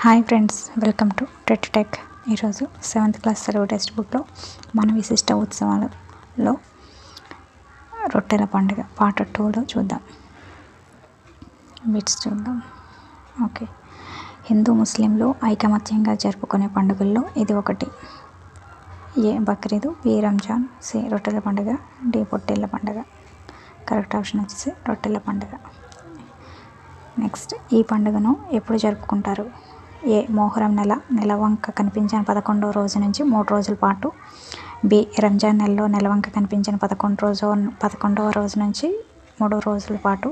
Hi friends welcome to TET tech. ఈరోజు seventh class సెలవు text బుక్లో మన విశిష్ట ఉత్సవాలలో రొట్టెల పండుగ పాట టూలో చూద్దాం. బిట్స్ చూద్దాం. ఓకే. హిందూ ముస్లింలు ఐకమత్యంగా జరుపుకునే పండుగల్లో ఇది ఒకటి. A Bakrid B Ramzan C రొట్టెల పండుగ డి పొట్టేళ్ళ పండుగ. కరెక్ట్ ఆప్షన్ వచ్చేసి రొట్టెల పండుగ. నెక్స్ట్ ఈ పండుగను ఎప్పుడు జరుపుకుంటారు? ఏ మొహరం నెల నెలవంక కనిపించిన పదకొండవ రోజు నుంచి మూడు రోజుల పాటు బి రంజాన్ నెలలో నెలవంక కనిపించిన పదకొండు రోజు పదకొండవ రోజు నుంచి మూడు రోజుల పాటు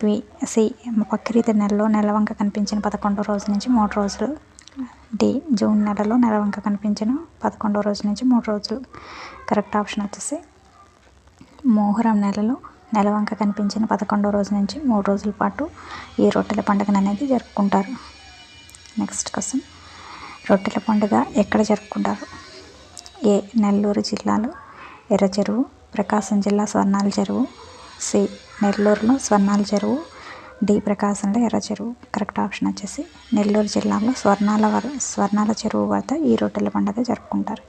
బి సి బక్రీద్ నెలలో నెలవంక కనిపించిన పదకొండవ రోజు నుంచి మూడు రోజులు డి జూన్ నెలలో నెలవంక కనిపించిన పదకొండవ రోజు నుంచి మూడు రోజులు. కరెక్ట్ ఆప్షన్ వచ్చేసి మోహరం నెలలో నెలవంక కనిపించిన పదకొండో రోజు నుంచి మూడు రోజుల పాటు ఈ రొట్టెల పండుగను అనేది జరుపుకుంటారు. Next question. రొట్టెల పండుగ ఎక్కడ జరుపుకుంటారు? ఏ. నెల్లూరు జిల్లాలో ఎర్ర చెరువు ప్రకాశం జిల్లా స్వర్ణాల చెరువు సి. నెల్లూరులో స్వర్ణాల చెరువు డి. ప్రకాశంలో ఎర్ర చెరువు. కరెక్ట్ ఆప్షన్ వచ్చేసి నెల్లూరు జిల్లాలో స్వర్ణాల వర స్వర్ణాల చెరువు వద్ద ఈ రొట్టెల పండుగ జరుపుకుంటారు.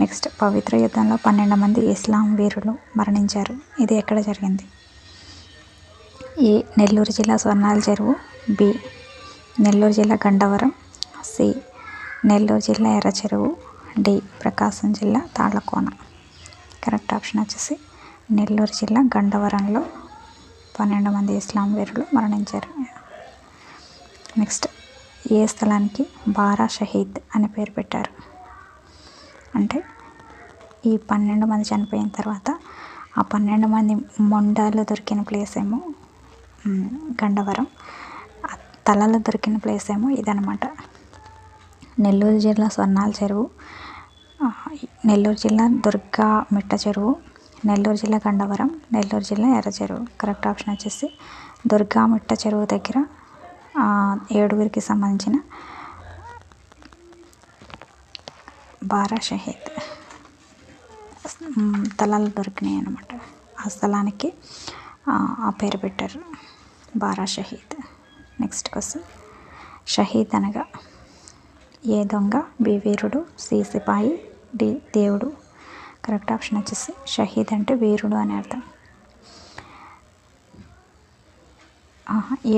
నెక్స్ట్ పవిత్ర యుద్ధంలో పన్నెండు మంది ఇస్లాం వీరులు మరణించారు. ఇది ఎక్కడ జరిగింది? ఏ. నెల్లూరు జిల్లా స్వర్ణాల చెరువు బి. నెల్లూరు జిల్లా గండవరం సి. నెల్లూరు జిల్లా ఎర్రచెరువు డి. ప్రకాశం జిల్లా తాళ్ళకోన కరెక్ట్ ఆప్షన్ వచ్చేసి నెల్లూరు జిల్లా గండవరంలో పన్నెండు మంది ఇస్లాం వీరులు మరణించారు. నెక్స్ట్ ఏ స్థలానికి బారా షహీద్ అని పేరు పెట్టారు? అంటే ఈ పన్నెండు మంది చనిపోయిన తర్వాత ఆ పన్నెండు మంది మొండాలు దొరికిన ప్లేస్ ఏమో గండవరం. తలలు దొరికిన ప్లేస్ ఏమో ఇదనమాట నెల్లూరు జిల్లా స్వర్ణాల చెరువు. నెల్లూరు జిల్లా దుర్గా మిట్ట చెరువు. నెల్లూరు జిల్లా గండవరం. నెల్లూరు జిల్లా ఎర్ర చెరువు. కరెక్ట్ ఆప్షన్ వచ్చేసి దుర్గా మిట్ట చెరువు దగ్గర ఏడుగురికి సంబంధించిన బారా షహీద్ తలాలు దొరికినాయి అనమాట ఆ స్థలానికి ఆ పేరు పెట్టారు బారా షహీద్ నెక్స్ట్ క్వశ్చన్. షహీద్ అనగా ఏ దొంగ బి వీరుడు సి సిపాయి డి దేవుడు? కరెక్ట్ ఆప్షన్ వచ్చేసి షహీద్ అంటే వీరుడు అని అర్థం.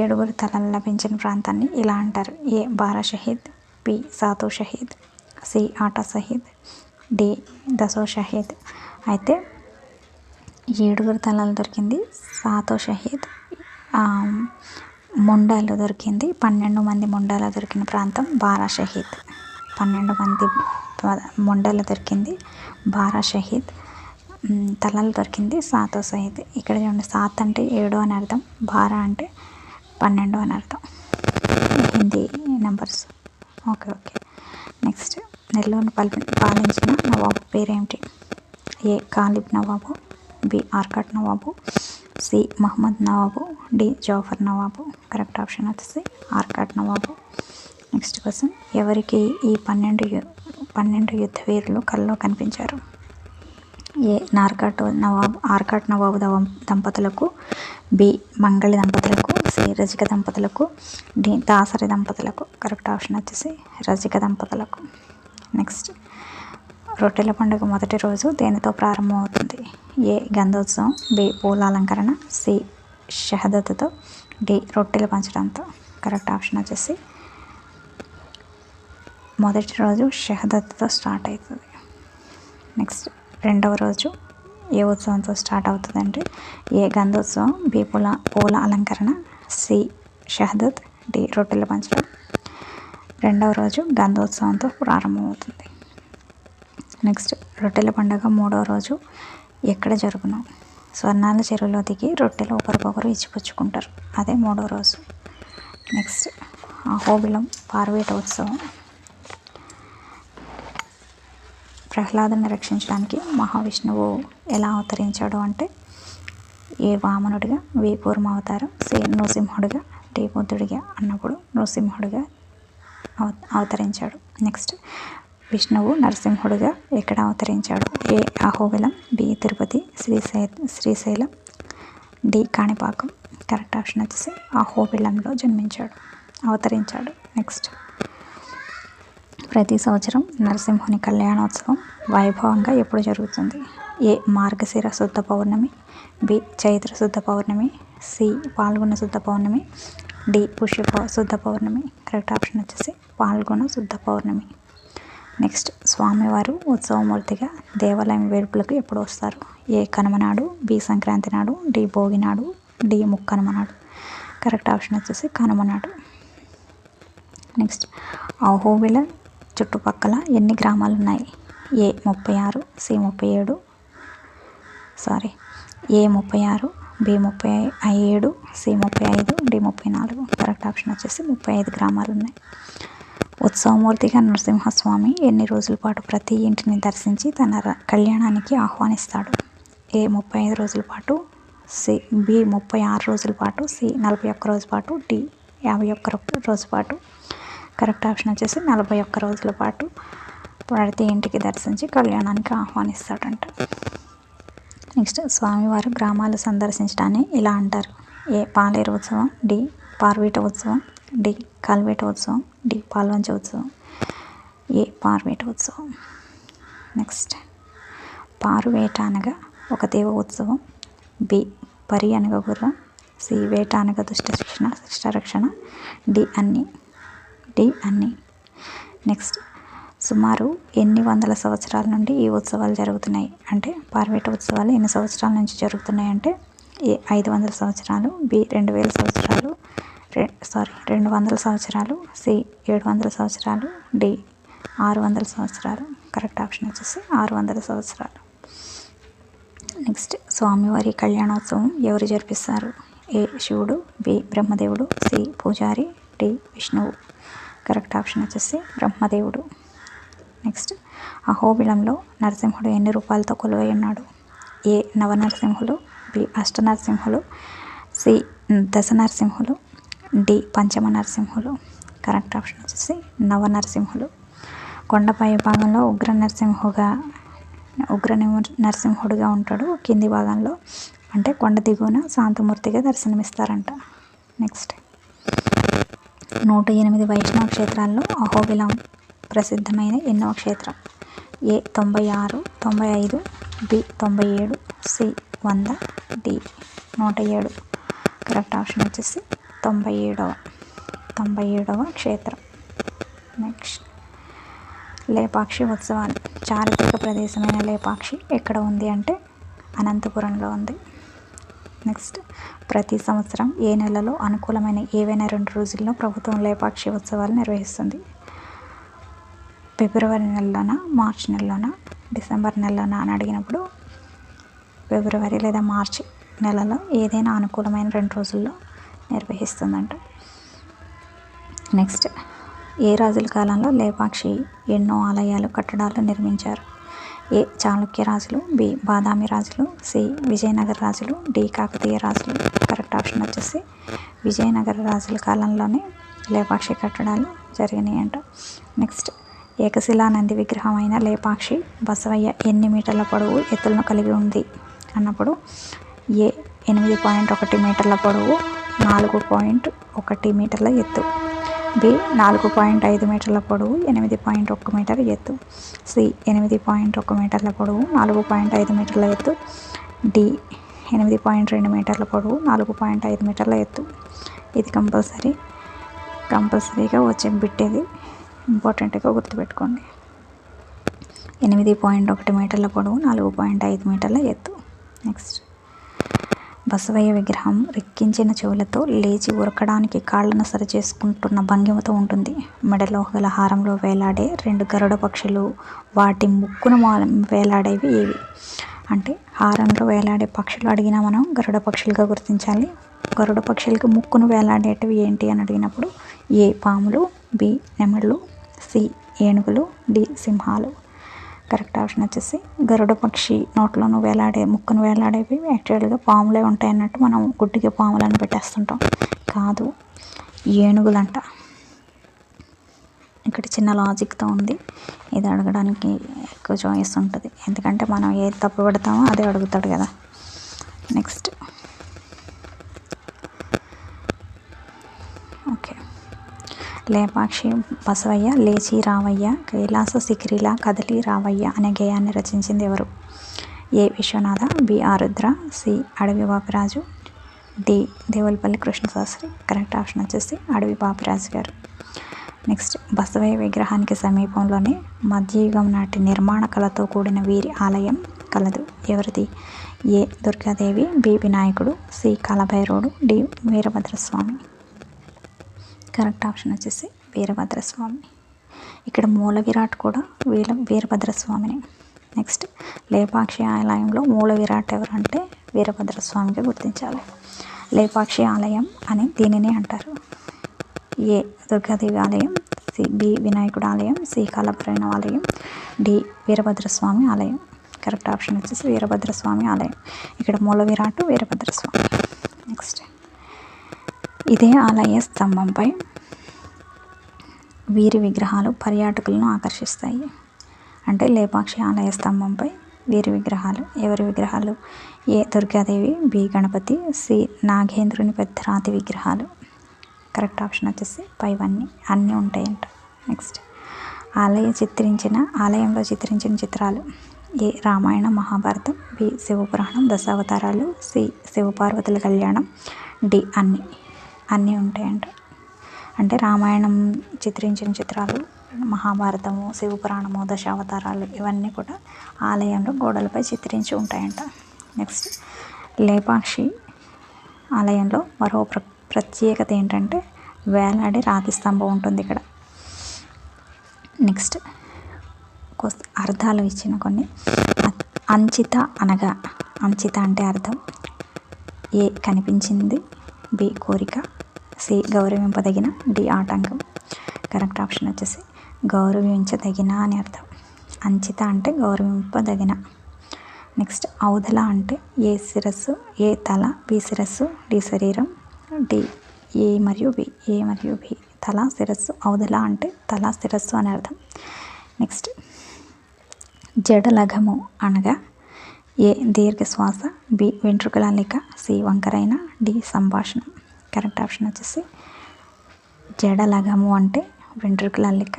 ఏడుగురు తలలు లభించిన ప్రాంతాన్ని ఇలా అంటారు. ఏ బారా షహీద్ పి సాతో షహీద్ సి ఆటా షహీద్ డి దసో షహీద్. అయితే ఏడుగురు తలలు దొరికింది సాతో షహీద్ ముండాలు దొరికింది. పన్నెండు మంది ముండాలు దొరికిన ప్రాంతం బారా షహీద్ పన్నెండు మంది ముండాలు దొరికింది బారా షహీద్ తలలు దొరికింది సాతో సహీద్ ఇక్కడ చూడండి సాత్ అంటే ఏడు అని అర్థం బారా అంటే పన్నెండు అని అర్థం. Hindi numbers. Okay okay. Next Nellore పాలించిన నవాబు పేరేమిటి? ఏ. కాలిబ్ నవాబు బి. ఆర్కాట్ నవాబు సి మహమ్మద్ నవాబు డి జాఫర్ నవాబు కరెక్ట్ ఆప్షన్ వచ్చేసి ఆర్కాట్ నవాబు. నెక్స్ట్ క్వశ్చన్ ఎవరికి ఈ పన్నెండు పన్నెండు యుద్ధ వీరులు కల్లో కనిపించారు? ఏ నార్కాట్ నవాబ్ ఆర్కాట్ నవాబు దంపతులకు బి మంగళి దంపతులకు సి రజిక దంపతులకు డి దాసరి దంపతులకు కరెక్ట్ ఆప్షన్ వచ్చేసి రజిక దంపతులకు. నెక్స్ట్ రొట్టెల పండుగ మొదటి రోజు దేనితో ప్రారంభమవుతుంది? ఏ. గంధోత్సవం. బి. పూల అలంకరణ సి. షహదత్తో డి. రొట్టెలు పంచడంతో. కరెక్ట్ ఆప్షన్ వచ్చేసి మొదటి రోజు షహదత్తో స్టార్ట్ అవుతుంది. నెక్స్ట్ రెండవ రోజు ఏ ఉత్సవంతో స్టార్ట్ అవుతుందంటే ఏ. గంధోత్సవం. బి. పూల పూల అలంకరణ సి. షహదత్. డి. రొట్టెలు పంచడం. రెండవ రోజు గంధోత్సవంతో ప్రారంభమవుతుంది. నెక్స్ట్ రొట్టెల పండుగ మూడవ రోజు ఎక్కడ జరుగును? స్వర్ణాల చెరువులో దిగి రొట్టెలు ఒకరికొకరు ఇచ్చిపుచ్చుకుంటారు. అదే మూడో రోజు. నెక్స్ట్ అహోబిలం పార్వేట ఉత్సవం. ప్రహ్లాదుని రక్షించడానికి మహావిష్ణువు ఎలా అవతరించాడు అంటే ఏ వామనుడిగా వి అవతారం సే నృసింహుడిగా డి అన్నప్పుడు నృసింహుడిగా అవ అవతరించాడు. నెక్స్ట్ విష్ణువు నరసింహుడుగా ఎక్కడ అవతరించాడు. A Ahobilam B Tirupati శ్రీశై Srisailam D Kanipakam. Correct option వచ్చేసి అహోబిలంలో జన్మించాడు. అవతరించాడు. నెక్స్ట్. ప్రతి సంవత్సరం నరసింహుని కళ్యాణోత్సవం వైభవంగా ఎప్పుడు జరుగుతుంది? ఏ మార్గశిర శుద్ధ పౌర్ణమి బి చైత్ర శుద్ధ పౌర్ణమి సి పాల్గొన శుద్ధ పౌర్ణమి డి పుష్య శుద్ధ పౌర్ణమి. కరెక్ట్ ఆప్షన్ వచ్చేసి పాల్గొన శుద్ధ పౌర్ణమి. నెక్స్ట్ స్వామివారు ఉత్సవమూర్తిగా దేవాలయం వేడుకలకు ఎప్పుడు వస్తారు. ఏ కనుమ నాడు బి సంక్రాంతి నాడు డి భోగి నాడు డి ముక్కనుమ నాడు. కరెక్ట్ ఆప్షన్ వచ్చేసి కనుమ నాడు నెక్స్ట్ అహోబిల చుట్టుపక్కల ఎన్ని గ్రామాలు ఉన్నాయి ఏ ముప్పై ఆరు సి ముప్పై ఏడు సారీ ఏ ముప్పై ఆరు బి ముప్పై ఏడు సి ముప్పై ఐదు డి ముప్పై నాలుగు. కరెక్ట్ ఆప్షన్ వచ్చేసి ముప్పై ఐదు గ్రామాలు ఉన్నాయి ఉత్సవమూర్తిగా నరసింహస్వామి ఎన్ని రోజుల పాటు ప్రతి ఇంటిని దర్శించి తన కళ్యాణానికి ఆహ్వానిస్తాడు? ఏ ముప్పై ఐదు రోజుల పాటు సి బి ముప్పై ఆరు రోజుల పాటు సి నలభై ఒక్క రోజు పాటు డి యాభై ఒక్క రోజు పాటు. కరెక్ట్ ఆప్షన్ వచ్చేసి నలభై ఒక్క రోజుల పాటు ప్రతి ఇంటికి దర్శించి కళ్యాణానికి ఆహ్వానిస్తాడంట. నెక్స్ట్ స్వామివారు గ్రామాలు సందర్శించడాన్ని ఇలా అంటారు. ఏ పాలేరు ఉత్సవం డి పార్వీట ఉత్సవం డి కల్వేట ఉత్సవం డి పాల్వంచ ఉత్సవం ఏ పార్వేట ఉత్సవం. నెక్స్ట్ పారువేట అనగా ఒక దేవ ఉత్సవం బి పరి అనగా గుర్రం సి వేట అనగా దుష్ట శిక్షణ శిష్ట రక్షణ డి అన్ని డి అన్ని. నెక్స్ట్ సుమారు ఎన్ని వందల సంవత్సరాల నుండి ఈ ఉత్సవాలు జరుగుతున్నాయి? అంటే పార్వేట ఉత్సవాలు ఎన్ని సంవత్సరాల నుంచి జరుగుతున్నాయి? అంటే ఏ ఐదు వందల సంవత్సరాలు బి రెండు వేల సంవత్సరాలు సారీ రెండు వందల సంవత్సరాలు సి ఏడు వందల సంవత్సరాలు డి ఆరు వందల సంవత్సరాలు. కరెక్ట్ ఆప్షన్ వచ్చేసి ఆరు వందల సంవత్సరాలు. నెక్స్ట్ స్వామివారి కళ్యాణోత్సవం ఎవరు జరిపిస్తారు? ఏ శివుడు బి బ్రహ్మదేవుడు సి పూజారి డి విష్ణువు. కరెక్ట్ ఆప్షన్ వచ్చేసి బ్రహ్మదేవుడు. నెక్స్ట్ అహోబిలంలో నరసింహుడు ఎన్ని రూపాయలతో కొలువై ఉన్నాడు? ఏ నవనరసింహులు బి అష్టనరసింహులు సి దశ నరసింహులు డి పంచమ నరసింహులు. కరెక్ట్ ఆప్షన్ వచ్చేసి నవ నరసింహులు. కొండపై భాగంలో ఉగ్ర నరసింహుగా ఉగ్ర నరసింహుడుగా ఉంటాడు కింది భాగంలో. అంటే కొండ దిగువన శాంతమూర్తిగా దర్శనమిస్తారంట. నెక్స్ట్. నూట ఎనిమిది వైష్ణవ క్షేత్రాల్లో అహోబిలం ప్రసిద్ధమైన ఎన్నో క్షేత్రం. ఏ తొంభై ఆరు తొంభై ఐదు బి తొంభై ఏడు సి వంద డి నూట ఏడు. కరెక్ట్ ఆప్షన్ వచ్చేసి తొంభై ఏడవ తొంభై ఏడవ క్షేత్రం. నెక్స్ట్. లేపాక్షి ఉత్సవాలు. చారిత్రక ప్రదేశమైన లేపాక్షి ఎక్కడ ఉంది అంటే అనంతపురంలో ఉంది. నెక్స్ట్. ప్రతి సంవత్సరం ఏ నెలలో అనుకూలమైన ఏవైనా రెండు రోజుల్లో ప్రభుత్వం లేపాక్షి ఉత్సవాలు నిర్వహిస్తుంది. ఫిబ్రవరి నెలలోన మార్చ్ నెలలోన డిసెంబర్ నెలలోన అని అడిగినప్పుడు ఫిబ్రవరి లేదా మార్చి నెలలో ఏదైనా అనుకూలమైన రెండు రోజుల్లో నిర్వహిస్తుందంట. నెక్స్ట్ ఏ రాజుల కాలంలో లేపాక్షి ఎన్నో ఆలయాలు కట్టడాలు నిర్మించారు? ఏ చాళుక్య రాజులు బి బాదామి రాజులు సి విజయనగర రాజులు డి కాకతీయ రాజులు కరెక్ట్ ఆప్షన్ వచ్చేసి విజయనగర రాజుల కాలంలోనే లేపాక్షి కట్టడాలు జరిగినాయి అంట నెక్స్ట్ ఏకశిలా నంది విగ్రహం అయిన లేపాక్షి బసవయ్య ఎన్ని మీటర్ల పొడవు ఎత్తులను కలిగి ఉంది? అన్నప్పుడు ఏ ఎనిమిది పాయింట్ ఒకటి మీటర్ల పొడవు నాలుగు పాయింట్ ఒకటి మీటర్ల ఎత్తు. బి నాలుగు పాయింట్ ఐదు మీటర్ల పొడవు ఎనిమిది పాయింట్ ఒక్క మీటర్ ఎత్తు. సి ఎనిమిది పాయింట్ ఒక మీటర్ల పొడవు నాలుగు పాయింట్ ఐదు మీటర్ల ఎత్తు. డి ఎనిమిది పాయింట్ రెండు మీటర్ల పొడవు నాలుగు పాయింట్ ఐదు మీటర్ల ఎత్తు. ఇది కంపల్సరీ. కంపల్సరీగా వచ్చే బిట్ ఇది. ఇంపార్టెంట్గా గుర్తుపెట్టుకోండి. ఎనిమిది పాయింట్ ఒకటి మీటర్ల పొడవు నాలుగు పాయింట్ ఐదు మీటర్ల ఎత్తు. నెక్స్ట్. బసవయ్య విగ్రహం రెక్కించిన చెవులతో లేచి ఉరకడానికి కాళ్ళను సరిచేసుకుంటున్న భంగిమతో ఉంటుంది. మెడలో గల హారంలో వేలాడే రెండు గరుడ పక్షులు వాటి ముక్కును వేలాడేవి ఏవి? అంటే హారంలో వేలాడే పక్షులు అడిగినా మనం గరుడ పక్షులుగా గుర్తించాలి. గరుడ పక్షులకి ముక్కును వేలాడేటివి ఏంటి అని అడిగినప్పుడు ఏ పాములు బి నెమళ్ళు సి ఏనుగులు డి సింహాలు. కరెక్ట్ ఆప్షన్ వచ్చేసి గరుడ పక్షి నోట్లోనూ వేలాడే ముక్కును వేలాడేవి యాక్చువల్గా పాములే ఉంటాయి అన్నట్టు మనం గుడ్డికి పాములను పెట్టేస్తుంటాం. కాదు ఏనుగులంట. ఇక్కడ చిన్న లాజిక్తో ఉంది. ఇది అడగడానికి ఎక్కువ చాయిస్ ఉంటుంది. ఎందుకంటే మనం ఏది తప్పు పెడతామో అదే అడుగుతాడు కదా. నెక్స్ట్ ఓకే లేపాక్షి బసవయ్య లేచి రావయ్య కైలాస శిఖరిలా కదిలి రావయ్య అనే గేయాన్ని రచించింది ఎవరు? A Viswanatha B Arudra C Adavi Bapiraju D Devulapalli Krishnasastri correct option వచ్చేసి అడవి బాపిరాజు గారు. నెక్స్ట్ బసవయ్య విగ్రహానికి సమీపంలోనే మధ్యయుగం నాటి నిర్మాణ కళతో కూడిన వీరి ఆలయం కలదు. ఎవరిది? ఏ దుర్గాదేవి బి వినాయకుడు సి కాలభైరవుడు డి వీరభద్రస్వామి. కరెక్ట్ ఆప్షన్ వచ్చేసి వీరభద్రస్వామి ఇక్కడ మూల విరాట్ కూడా వీర వీరభద్రస్వామిని. నెక్స్ట్ లేపాక్షి ఆలయంలో మూల విరాట్ ఎవరంటే వీరభద్రస్వామిగా గుర్తించాలి. లేపాక్షి ఆలయం అని దీనినే అంటారు. ఏ దుర్గాదేవి ఆలయం సి బి వినాయకుడు ఆలయం సి కాలభైరవ ఆలయం డి వీరభద్రస్వామి ఆలయం. కరెక్ట్ ఆప్షన్ వచ్చేసి వీరభద్రస్వామి ఆలయం. ఇక్కడ మూల విరాట్ వీరభద్రస్వామి. నెక్స్ట్ ఇదే ఆలయ స్తంభంపై వీరి విగ్రహాలు పర్యాటకులను ఆకర్షిస్తాయి. అంటే లేపాక్షి ఆలయ స్తంభంపై వీరి విగ్రహాలు ఎవరి విగ్రహాలు? A Durgadevi B Ganapati C నాగేంద్రుని పెద్ద రాతి విగ్రహాలు? కరెక్ట్ ఆప్షన్ వచ్చేసి పైవన్నీ అన్నీ ఉంటాయంట. నెక్స్ట్. ఆలయ చిత్రించిన ఆలయంలో చిత్రించిన చిత్రాలు. ఏ రామాయణ మహాభారతం బి శివపురాణం దశావతారాలు సి శివపార్వతుల కళ్యాణం డి అన్ని. అన్నీ ఉంటాయంట. అంటే రామాయణం చిత్రించిన చిత్రాలు మహాభారతము శివపురాణము దశావతారాలు ఇవన్నీ కూడా ఆలయంలో గోడలపై చిత్రించి ఉంటాయంట. నెక్స్ట్ లేపాక్షి ఆలయంలో మరో ప్ర ప్రత్యేకత ఏంటంటే వేలాడి రాతి స్తంభం ఉంటుంది ఇక్కడ. నెక్స్ట్ అర్థాలు ఇచ్చిన కొన్ని. అంచిత అనగా అంచిత అంటే అర్థం ఏ కనిపించింది బి కోరిక సి గౌరవింపదగిన డి ఆటంకం. కరెక్ట్ ఆప్షన్ వచ్చేసి గౌరవించదగిన అని అర్థం. అంచిత అంటే గౌరవింపదగిన. నెక్స్ట్ ఔదల అంటే ఏ శిరస్సు ఏ తల బి శిరస్సు డి శరీరం డి ఏ మరియు బి. ఏ మరియు బి. తల శిరస్సు ఔదల అంటే తల శిరస్సు అని అర్థం. నెక్స్ట్ జడలఘము అనగా ఏ దీర్ఘశ్వాస బి వెంట్రుకల లేక సి వంకరైన డి సంభాషణం. కరెక్ట్ ఆప్షన్ వచ్చేసి జడలగము అంటే వెంట్రుకల అల్లిక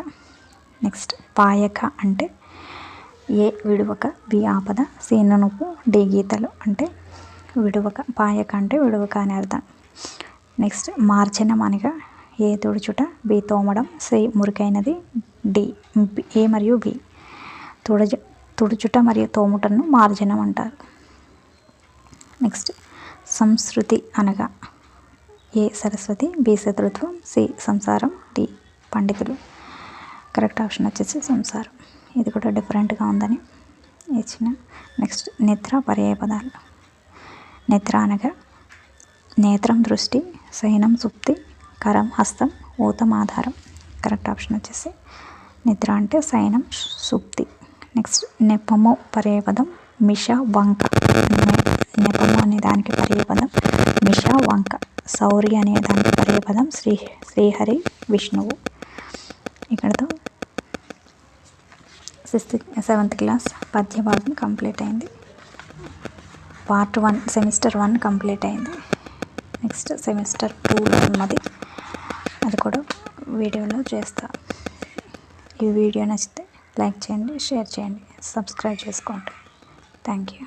నెక్స్ట్ పాయక అంటే ఏ విడువక బి ఆపద సి నునుపు డి గీతలు అంటే విడువక పాయక అంటే విడువక అని అర్థం. నెక్స్ట్ మార్జనం అనగా ఏ తుడుచుట బి తోమడం సి మురికైనది డి ఏ మరియు బి. తుడజ తుడుచుట మరియు తోముటను మార్జనం అంటారు. నెక్స్ట్ సంస్కృతి అనగా ఏ సరస్వతి బి శత్రుత్వం సి సంసారం డి పండితులు. కరెక్ట్ ఆప్షన్ వచ్చేసి సంసారం. ఇది కూడా డిఫరెంట్గా ఉందని ఇచ్చిన. నెక్స్ట్ నిద్ర పర్యాయ పదాలు. నిద్ర అనగా నేత్రం దృష్టి శయనం సుప్తి కరం హస్తం ఊతం ఆధారం. కరెక్ట్ ఆప్షన్ వచ్చేసి నిద్ర అంటే శయనం సుప్తి. నెక్స్ట్ నెపము పర్యాయపదం మిష వంక. నెపము అనే దానికి పర్యాయపదం మిష వంక. సౌరి అనే దానికి పదం శ్రీ శ్రీహరి విష్ణువు. ఇక్కడతో సిక్స్త్ సెవెంత్ క్లాస్ పద్య భాగం కంప్లీట్ అయింది. Part one semester one complete అయింది. నెక్స్ట్ సెమిస్టర్ టూలో ఉన్నది. అది కూడా వీడియోలో చేస్తా. ఈ వీడియో నచ్చితే లైక్ చేయండి షేర్ చేయండి సబ్స్క్రైబ్ చేసుకోండి. Thank you.